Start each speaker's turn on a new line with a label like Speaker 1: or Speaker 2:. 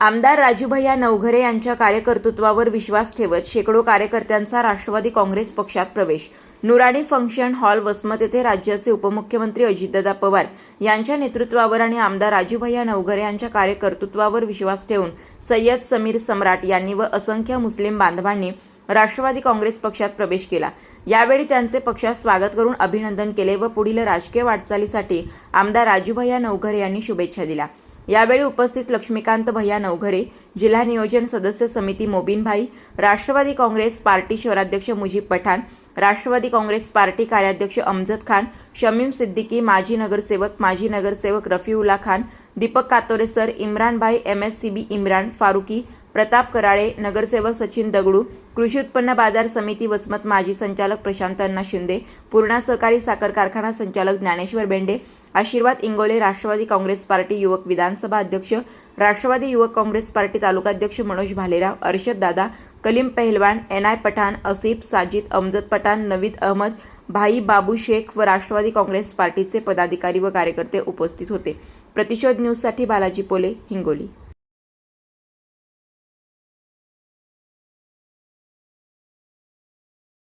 Speaker 1: आमदार राजूभैया नवघरे यांच्या कार्यकर्तृत्वावर विश्वास ठेवत शेकडो कार्यकर्त्यांचा राष्ट्रवादी काँग्रेस पक्षात प्रवेश. नुराणी फंक्शन हॉल वसमत येथे राज्याचे उपमुख्यमंत्री अजितदादा पवार यांच्या नेतृत्वावर आणि आमदार राजूभैया नवघरे यांच्या कार्यकर्तृत्वावर विश्वास ठेवून सय्यद समीर सम्राट यांनी व असंख्य मुस्लिम बांधवांनी राष्ट्रवादी काँग्रेस पक्षात प्रवेश केला. यावेळी त्यांचे पक्षात स्वागत करून अभिनंदन केले व पुढील राजकीय वाटचालीसाठी आमदार राजूभैया नवघरे यांनी शुभेच्छा दिल्या. यावेळी उपस्थित लक्ष्मीकांत भैया नवघरे जिल्हा नियोजन सदस्य समिती मोबिनभाई राष्ट्रवादी काँग्रेस पार्टी शहराध्यक्ष मुजीब पठाण राष्ट्रवादी काँग्रेस पार्टी कार्याध्यक्ष अमजद खान शमीम सिद्दीकी माजी नगरसेवक माजी नगरसेवक Rafiullah Khan Deepak Katore sir Imranbhai M S C B Imran Farooqui Pratap Karale नगरसेवक सचिन दगडू कृषी उत्पन्न बाजार समिती वसमत माजी संचालक प्रशांत अण्णा शिंदे पूर्णा सहकारी साखर कारखाना संचालक ज्ञानेश्वर बेंडे आशीर्वाद इंगोले राष्ट्रवादी काँग्रेस पार्टी युवक विधानसभा अध्यक्ष राष्ट्रवादी युवक काँग्रेस पार्टी तालुकाध्यक्ष मनोज भालेराव अर्षद दादा कलीम पहलवान एन आय पठाण असिफ साजिद अमजद पठाण नवीद अहमद भाई बाबू शेख व राष्ट्रवादी काँग्रेस पार्टीचे पदाधिकारी व कार्यकर्ते उपस्थित होते. प्रतिशोध न्यूजसाठी बालाजी पोले हिंगोली.